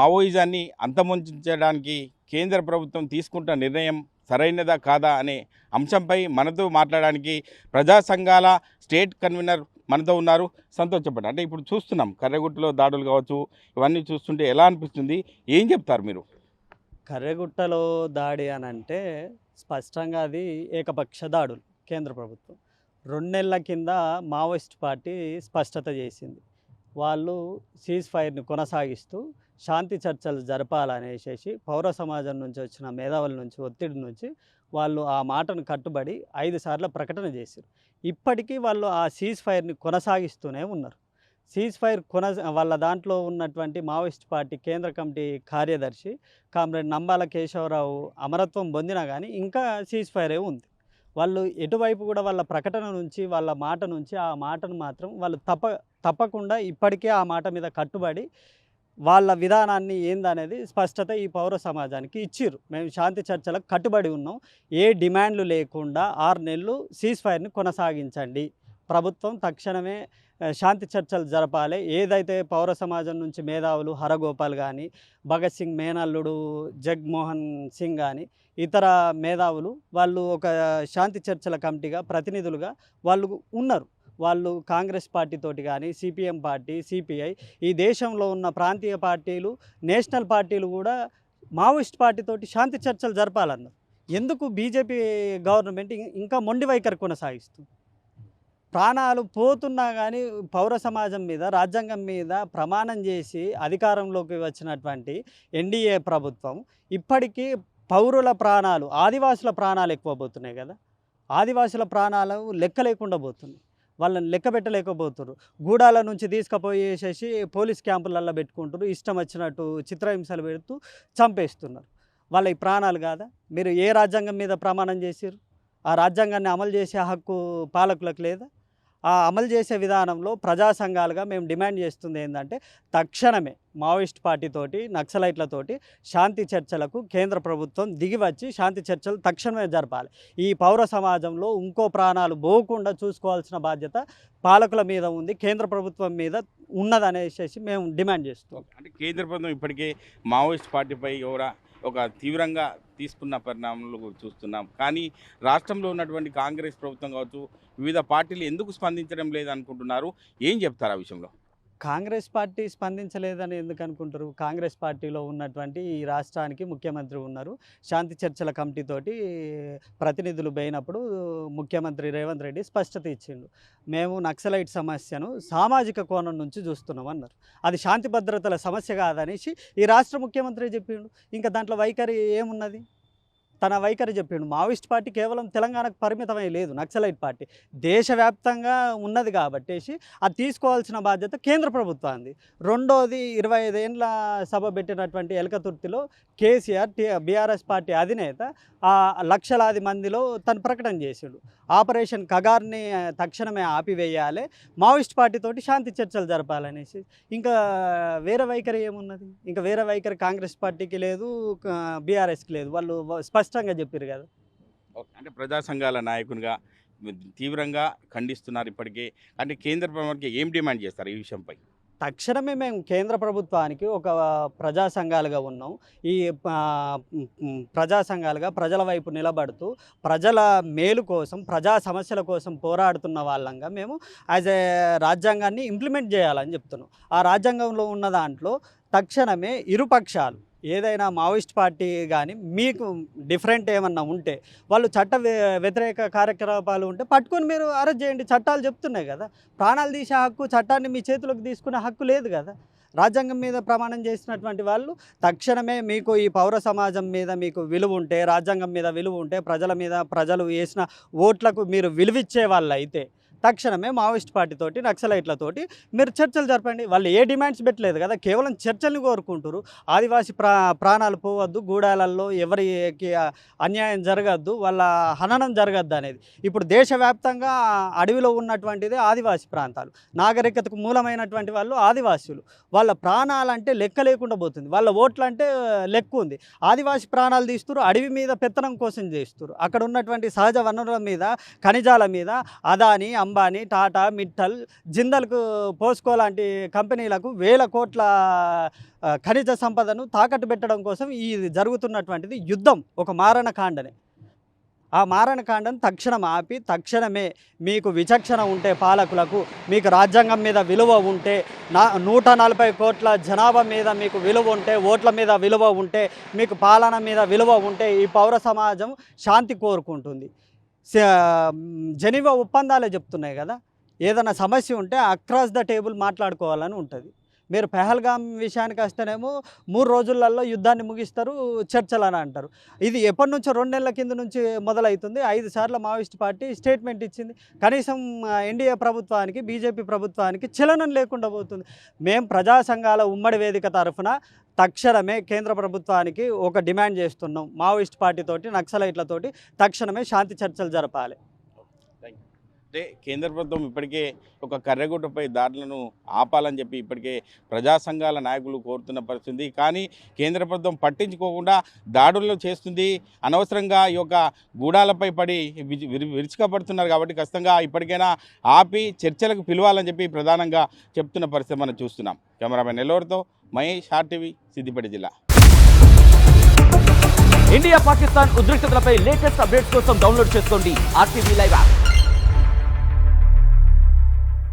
మావోయిజాన్ని అంతమొందించడానికి కేంద్ర ప్రభుత్వం తీసుకుంటున్న నిర్ణయం సరైనదా కాదా అనే అంశంపై మనతో మాట్లాడడానికి ప్రజా సంఘాల స్టేట్ కన్వీనర్ మనతో ఉన్నారు. సంతోష్ చెప్పండి. అంటే ఇప్పుడు చూస్తున్నాం. కర్రగుట్టలో దాడులు కావచ్చు ఇవన్నీ చూస్తుంటే ఎలా అనిపిస్తుంది? ఏం చెప్తారు మీరు? కర్రగుట్టలో దాడి అని అంటే స్పష్టంగా అది ఏకపక్ష దాడులు కేంద్ర ప్రభుత్వం. రెండు నెలల కింద మావోయిస్ట్ పార్టీ స్పష్టత చేసింది. వాళ్ళు సీజ్ ఫైర్ని కొనసాగిస్తూ శాంతి చర్చలు జరపాలనేసేసి పౌర సమాజం నుంచి వచ్చిన మేధావుల నుంచి ఒత్తిడి నుంచి వాళ్ళు ఆ మాటను కట్టుబడి ఐదు సార్లు ప్రకటన చేశారు. ఇప్పటికీ వాళ్ళు ఆ సీజ్ ఫైర్ని కొనసాగిస్తూనే ఉన్నారు. సీజ్ ఫైర్ కొన వాళ్ళ దాంట్లో ఉన్నటువంటి మావోయిస్ట్ పార్టీ కేంద్ర కమిటీ కార్యదర్శి కామ్రేడ్ నంబాల కేశవరావు అమరత్వం పొందినా కానీ ఇంకా సీజ్ ఫైరే ఉంది. వాళ్ళు ఎటువైపు కూడా వాళ్ళ ప్రకటన నుంచి వాళ్ళ మాట నుంచి ఆ మాటను మాత్రం వాళ్ళు తప్ప తప్పకుండా ఇప్పటికే ఆ మాట మీద కట్టుబడి వాళ్ళ విధానాన్ని ఏందనేది స్పష్టత ఈ పౌర సమాజానికి ఇచ్చిర్రు. మేము శాంతి చర్చలకు కట్టుబడి ఉన్నాం. ఏ డిమాండ్లు లేకుండా ఆరు నెలలు సీజ్ ఫైర్ని కొనసాగించండి. ప్రభుత్వం తక్షణమే శాంతి చర్చలు జరపాలి. ఏదైతే పౌర సమాజం నుంచి మేధావులు హరగోపాల్ కానీ భగత్ సింగ్ మేనల్లుడు జగ్మోహన్ సింగ్ కానీ ఇతర మేధావులు వాళ్ళు ఒక శాంతి చర్చల కమిటీగా ప్రతినిధులుగా వాళ్ళు ఉన్నారు. వాళ్ళు కాంగ్రెస్ పార్టీతోటి కానీ సిపిఎం పార్టీ సిపిఐ ఈ దేశంలో ఉన్న ప్రాంతీయ పార్టీలు నేషనల్ పార్టీలు కూడా మావోయిస్ట్ పార్టీతోటి శాంతి చర్చలు జరపాలన్నారు ఎందుకు బీజేపీ గవర్నమెంట్ ఇంకా మొండి వైఖరి కొనసాగిస్తుంది ప్రాణాలు పోతున్నా కానీ పౌర సమాజం మీద రాజ్యాంగం మీద ప్రమాణం చేసి అధికారంలోకి వచ్చినటువంటి ఎన్డీఏ ప్రభుత్వం ఇప్పటికీ పౌరుల ప్రాణాలు ఆదివాసుల ప్రాణాలు ఎక్కువ పోతున్నాయి కదా. ఆదివాసుల ప్రాణాలు లెక్క లేకుండా పోతున్నాయి. వాళ్ళని లెక్క పెట్టలేకపోతున్నారు గూడాల నుంచి తీసుకుపోయేసేసి పోలీస్ క్యాంపులల్లో పెట్టుకుంటారు ఇష్టం వచ్చినట్టు చిత్రహింసలు పెడుతూ చంపేస్తున్నారు. వాళ్ళ ఈ ప్రాణాలు కాదా? మీరు ఏ రాజ్యాంగం మీద ప్రమాణం చేసిర్రు? ఆ రాజ్యాంగాన్ని అమలు చేసే హక్కు పాలకులకు లేదా? అమలు చేసే విధానంలో ప్రజా సంఘాలుగా మేము డిమాండ్ చేస్తుంది ఏంటంటే తక్షణమే మావోయిస్ట్ పార్టీతోటి నక్సలైట్లతోటి శాంతి చర్చలకు కేంద్ర ప్రభుత్వం దిగివచ్చి శాంతి చర్చలు తక్షణమే జరపాలి. ఈ పౌర సమాజంలో ఇంకో ప్రాణాలు పోకుండా చూసుకోవాల్సిన బాధ్యత పాలకుల మీద ఉంది కేంద్ర ప్రభుత్వం మీద ఉన్నదనేసి మేము డిమాండ్ చేస్తున్నాం. అంటే కేంద్ర ప్రభుత్వం ఇప్పటికే మావోయిస్ట్ పార్టీపై కూడా ఒక తీవ్రంగా తీసుకున్న పరిణామాలు చూస్తున్నాం. కానీ రాష్ట్రంలో ఉన్నటువంటి కాంగ్రెస్ ప్రభుత్వం కావచ్చు వివిధ పార్టీలు ఎందుకు స్పందించడం లేదనుకుంటున్నారు? ఏం చెప్తారు ఆ విషయంలో? కాంగ్రెస్ పార్టీ స్పందించలేదని ఎందుకు అనుకుంటారు? కాంగ్రెస్ పార్టీలో ఉన్నటువంటి ఈ రాష్ట్రానికి ముఖ్యమంత్రి ఉన్నారు. శాంతి చర్చల కమిటీతోటి ప్రతినిధులు పోయినప్పుడు ముఖ్యమంత్రి రేవంత్ రెడ్డి స్పష్టత ఇచ్చిండు. మేము నక్సలైట్ సమస్యను సామాజిక కోణం నుంచి చూస్తున్నాం అన్నారు అది శాంతి భద్రతల సమస్య కాదనేసి ఈ రాష్ట్ర ముఖ్యమంత్రి చెప్పిండు. ఇంకా దాంట్లో వైఖరి ఏమున్నది? తన వైఖరి చెప్పిండు. మావోయిస్ట్ పార్టీ కేవలం తెలంగాణకు పరిమితమై లేదు. నక్సలైట్ పార్టీ. దేశవ్యాప్తంగా ఉన్నది కాబట్టేసి అది తీసుకోవాల్సిన బాధ్యత కేంద్ర ప్రభుత్వాన్ని రెండోది ఇరవై ఐదేండ్ల సభ పెట్టినటువంటి ఎలకతుర్తిలో కేసీఆర్ బీఆర్ఎస్ పార్టీ అధినేత ఆ లక్షలాది మందిలో తను ప్రకటన చేసాడు. ఆపరేషన్ కగార్ని తక్షణమే ఆపివేయాలి. మావోయిస్ట్ పార్టీతోటి శాంతి చర్చలు జరపాలనేసి. ఇంకా వేరే వైఖరి ఏమున్నది? ఇంకా వేరే వైఖరి కాంగ్రెస్ పార్టీకి లేదు బీఆర్ఎస్కి లేదు. వాళ్ళు స్పష్టంగా చెప్పారు కదా. ఓకే. అంటే ప్రజా సంఘాల నాయకునిగా తీవ్రంగా ఖండిస్తున్నారు ఇప్పటికే. అంటే కేంద్ర ప్రభుత్వానికి ఏం డిమాండ్ చేస్తారు ఈ విషయంపై? తక్షణమే మేము కేంద్ర ప్రభుత్వానికి ఒక ప్రజా సంఘాలుగా ఉన్నాం. ఈ ప్రజా సంఘాలుగా ప్రజల వైపు నిలబడుతూ ప్రజల మేలు కోసం ప్రజా సమస్యల కోసం పోరాడుతున్న వాళ్ళంగా మేము యాజ్ ఏ రాజ్యాంగాన్ని ఇంప్లిమెంట్ చేయాలని చెప్తున్నాం. ఆ రాజ్యాంగంలో ఉన్న దాంట్లో తక్షణమే ఇరుపక్షాలు ఏదైనా మావోయిస్ట్ పార్టీ కానీ మీకు డిఫరెంట్ ఏమన్నా ఉంటే వాళ్ళు చట్ట వ్య- వ్యతిరేక కార్యకలాపాలు ఉంటే పట్టుకొని మీరు అరెస్ట్ చేయండి చట్టాలు చెప్తున్నాయి కదా. ప్రాణాలు తీసే హక్కు చట్టాన్ని మీ చేతిలోకి తీసుకునే హక్కు లేదు కదా. రాజ్యాంగం మీద ప్రమాణం చేసినటువంటి వాళ్ళు తక్షణమే మీకు ఈ పౌర సమాజం మీద మీకు విలువ ఉంటే రాజ్యాంగం మీద విలువ ఉంటే ప్రజల మీద ప్రజలు వేసిన ఓట్లకు మీరు విలువిచ్చే వాళ్ళు అయితే తక్షణమే మావోయిస్ట్ పార్టీతోటి నక్సలైట్లతోటి మీరు చర్చలు జరపండి. వాళ్ళు ఏ డిమాండ్స్ పెట్టలేదు కదా కేవలం చర్చల్ని కోరుకుంటారు ఆదివాసి ప్రా ప్రాణాలు పోవద్దు గూడాలల్లో ఎవరికి అన్యాయం జరగద్దు వాళ్ళ హననం జరగద్దు అనేది. ఇప్పుడు దేశవ్యాప్తంగా అడవిలో ఉన్నటువంటిది ఆదివాసీ ప్రాంతాలు. నాగరికతకు మూలమైనటువంటి వాళ్ళు ఆదివాసులు. వాళ్ళ ప్రాణాలంటే లెక్క లేకుండా పోతుంది. వాళ్ళ ఓట్లు అంటే లెక్క ఉంది. ఆదివాసి ప్రాణాలు తీస్తారు అడవి మీద పెత్తనం కోసం చేస్తారు అక్కడ ఉన్నటువంటి సహజ వనరుల మీద ఖనిజాల మీద అదాని అంబానీ టాటా మిట్టల్ జిందల్కు పోస్కో లాంటి కంపెనీలకు వేల కోట్ల ఖనిజ సంపదను తాకట్టు పెట్టడం కోసం ఈ జరుగుతున్నటువంటిది యుద్ధం ఒక మారణకాండనే. ఆ మారణకాండను తక్షణం ఆపి తక్షణమే మీకు విచక్షణ ఉంటే పాలకులకు మీకు రాజ్యాంగం మీద విలువ ఉంటే నా నూట నలభై కోట్ల జనాభా మీద మీకు విలువ ఉంటే ఓట్ల మీద విలువ ఉంటే మీకు పాలన మీద విలువ ఉంటే ఈ పౌర సమాజం శాంతి కోరుకుంటుంది. జెనీవా ఒప్పందాలే చెప్తున్నాయి కదా. ఏదైనా సమస్య ఉంటే అక్రాస్ ద టేబుల్ మాట్లాడుకోవాలని ఉంటుంది. మీరు పెహల్గాం విషయానికి వస్తేనేమో మూడు రోజులలో యుద్ధాన్ని ముగిస్తారు చర్చలు అని అంటారు. ఇది ఎప్పటి నుంచో రెండు నెలల కింద నుంచి మొదలవుతుంది. ఐదు సార్లు మావోయిస్ట్ పార్టీ స్టేట్మెంట్ ఇచ్చింది. కనీసం ఎన్డీఏ ప్రభుత్వానికి బీజేపీ ప్రభుత్వానికి చలనం లేకుండా పోతుంది. మేము ప్రజా సంఘాల ఉమ్మడి వేదిక తరఫున తక్షణమే కేంద్ర ప్రభుత్వానికి ఒక డిమాండ్ చేస్తున్నాం. మావోయిస్ట్ పార్టీతోటి నక్సలైట్లతోటి తక్షణమే శాంతి చర్చలు జరపాలి. అంటే కేంద్ర ప్రభుత్వం ఇప్పటికే ఒక కర్రగుట్టపై దాడులను ఆపాలని చెప్పి ఇప్పటికే ప్రజా సంఘాల నాయకులు కోరుతున్న పరిస్థితి. కానీ కేంద్ర ప్రభుత్వం పట్టించుకోకుండా దాడులు చేస్తుంది. అనవసరంగా ఈ యొక్క గూడాలపై పడి విరి- విరుచుకపడుతున్నారు కాబట్టి ఖచ్చితంగా ఇప్పటికైనా ఆపి చర్చలకు పిలవాలని చెప్పి ప్రధానంగా చెప్తున్న పరిస్థితి మనం చూస్తున్నాం. కెమెరామెన్ నెల్లూరుతో మహేష్ ఆర్టీవీ సిద్దిపేట జిల్లా. ఇండియా పాకిస్తాన్ ఉద్రిక్తతలపై లేటెస్ట్ అప్డేట్స్ కోసం డౌన్లోడ్ చేసుకోండి ఆర్టీవీ లైవ్ యాప్.